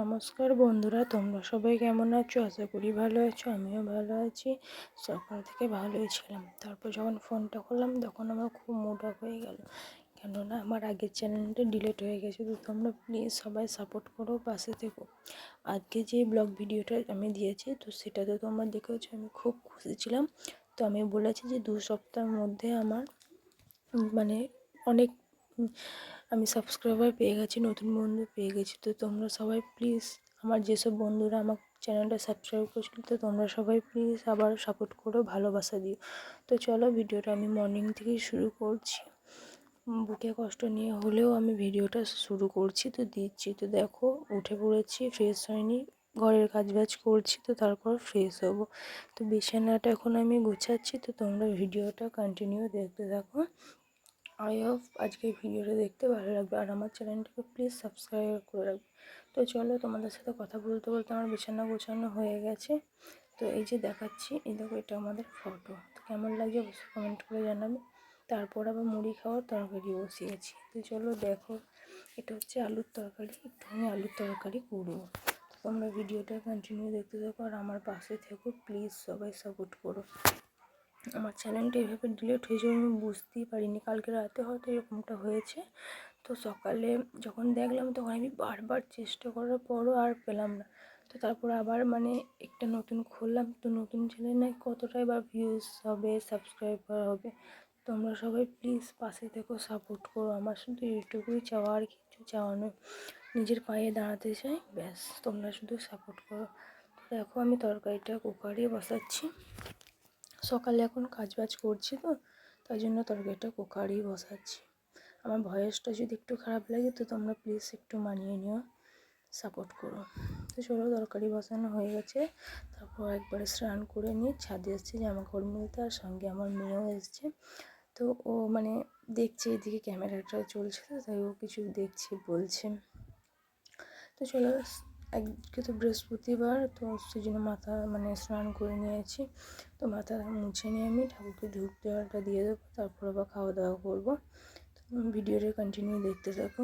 নমস্কার বন্ধুরা, তোমরা সবাই কেমন আছো? আশা করি ভালো আছো, আমিও ভালো আছি। সকাল থেকে ভালোই ছিলাম। তারপর যখন ফোনটা করলাম, তখন আমার খুব মুড অফ হয়ে গেল। কেননা আমার আগের চ্যানেলটা ডিলিট হয়ে গেছে, তো তোমরা প্লিজ সবাই সাপোর্ট করো, পাশে থেকো। আজকে যে ব্লগ ভিডিওটা আমি দিয়েছি, তো সেটাতে তোমরা দেখেছ আমি খুব খুশি ছিলাম। তো আমি বলেছি যে দু সপ্তাহের মধ্যে আমার মানে অনেক আমি সাবস্ক্রাইবার পেয়ে গেছি, নতুন বন্ধু পেয়ে গেছি। তো তোমরা সবাই প্লিজ আমার যেসব বন্ধুরা আমার চ্যানেলটা সাবস্ক্রাইব করেছিল তো তোমরা সবাই প্লিজ আবার সাপোর্ট করো, ভালোবাসা দিও। তো চলো ভিডিওটা আমি মর্নিং থেকেই শুরু করছি। বুকে কষ্ট নিয়ে হলেও আমি ভিডিওটা শুরু করছি, তো দিচ্ছি। তো দেখো, উঠে পড়েছি ফ্রেশ হয়নি, ঘরের কাজ বাজ করছি, তো তারপর ফ্রেশ হব। তো বিছানাটা এখন আমি গুছাচ্ছি, তো তোমরা ভিডিওটা কন্টিনিউ দেখতে থাকো। আই হোপ আজকে ভিডিওটা দেখতে ভালো লাগবে আর আমার চ্যানেলটাকে প্লিজ সাবস্ক্রাইব করে রাখবে। তো চলো তোমাদের সাথে কথা বলতে বলতে আমার বিছানা গোছানো হয়ে গেছে। তো এই যে দেখাচ্ছি, এই দেখো এটা আমাদের ফটো তো কেমন লাগছে অবশ্যই কমেন্ট করে জানাবে। তারপর আবার মুড়ি খাওয়ার তরকারি বসিয়েছি। তো চলো দেখো, এটা হচ্ছে আলুর তরকারি একটুখানি আলুর তরকারি করব তোমরা ভিডিওটা কন্টিনিউ দেখতে থাকো আর আমার পাশে থেকো প্লিজ সবাই সাপোর্ট করো। আমার চ্যানেলটা এভাবে ডিলিট হয়ে আমি বুঝতেই পারিনি। কালকে রাতে হয়তো এরকমটা হয়েছে। তো সকালে যখন দেখলাম তখন আমি বারবার চেষ্টা করার পরও আর পেলাম না। তো তারপর আবার মানে একটা নতুন খুললাম। তো নতুন চ্যানেল নাকি কতটাই বা ভিউজ হবে সাবস্ক্রাইবার হবে, তোমরা সবাই প্লিজ পাশে থেকেও সাপোর্ট করো। আমার শুধু এইটুকুই চাওয়া, আর কিছু চাওয়া নয়। নিজের পায়ে দাঁড়াতে চাই, ব্যাস তোমরা শুধু সাপোর্ট করো। দেখো আমি তরকারিটা কুকারে বসাচ্ছি। সকালে এখন কাজ বাজ করছি তো, তাই জন্য তরকারিটা কুকারেই বসাচ্ছি। আমার ভয়েসটা যদি একটু খারাপ লাগে তো তোমরা প্লিজ একটু মানিয়ে নিও সাপোর্ট করো। তো চলো তরকারি বসানো হয়ে গেছে, তারপর একবারে স্নান করে নিয়ে ছাদে এসেছি জামা কাপড় মিলতে আর সঙ্গে আমার মেয়েও এসছে। তো ও মানে দেখছে এদিকে ক্যামেরাটা চলছে তো, তাই ও কিছু দেখছে, বলছে। তো চলো আজকে তো বৃহস্পতিবার, তো সেই জন্য মাথা মানে স্নান করে নিয়েছি। তো মাথা মুছে নিয়ে আমি ঠাকুরকে ধূপ দেওয়াটা দিয়ে দেবো, তারপর আবার খাওয়া দাওয়া করব ভিডিওটা কন্টিনিউ দেখতে থাকো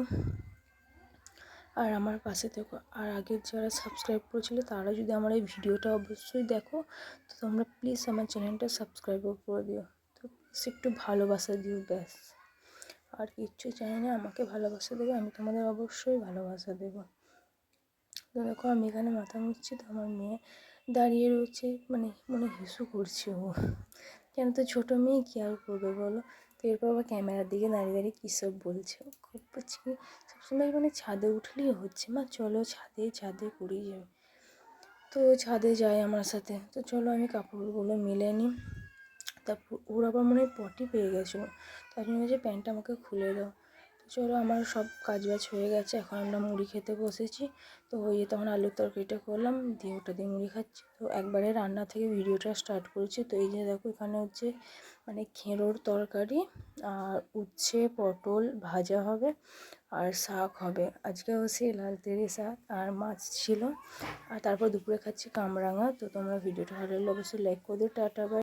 আর আমার পাশে থেকো। আর আগের যারা সাবস্ক্রাইব করেছিল, তারা যদি আমার এই ভিডিওটা অবশ্যই দেখো, তো তোমরা প্লিজ আমার চ্যানেলটা সাবস্ক্রাইব করে দিও। তো প্লিজ একটু ভালোবাসা দিও, ব্যাস। আর কিচ্ছু চাই না, আমাকে ভালোবাসা দেবে, আমি তোমাদের অবশ্যই ভালোবাসা দেবো। দেখো আমি এখানে মাথা মুছছি তো আমার মেয়ে দাঁড়িয়ে রয়েছে। মানে মনে হিসু করছে ও। কেন তো ছোটো মেয়ে কী আর করবে বলো? তো এরপর আবার ক্যামেরার দিকে দাঁড়িয়ে দাঁড়িয়ে কী সব বলছে? খুব বলছি সবসময় মানে ছাদে উঠলেই হচ্ছে। মা, চলো ছাদে ছাদে করেই যাবে তো ছাদে যায় আমার সাথে। তো চলো আমি কাপড়গুলো মিলে নিই তারপর ওর আবার মনে হয় পটি পেয়ে গেছিল তার জন্য যে প্যান্টটা আমাকে খুলে দাও। চলো আমার সব কাজ বাজ হয়ে গেছে, এখন আমরা মুড়ি খেতে বসেছি। তো ওই তখন আলুর তরকারিটা করলাম, দিয়ে ওটা দিয়ে মুড়ি খাচ্ছি। তো একবারে রান্না থেকে ভিডিওটা স্টার্ট করেছি। তো এই যে দেখো, এখানে হচ্ছে মানে খেঁড়োর তরকারি আর উচ্ছে, পটল ভাজা হবে আর শাক হবে। আজকে হচ্ছে লাল তেরি শাক আর মাছ ছিল। আর তারপর দুপুরে খাচ্ছি কামরাঙা। তো তোমরা ভিডিওটা ভালো লাগলে অবশ্যই লাইক করে দিও। Tata bye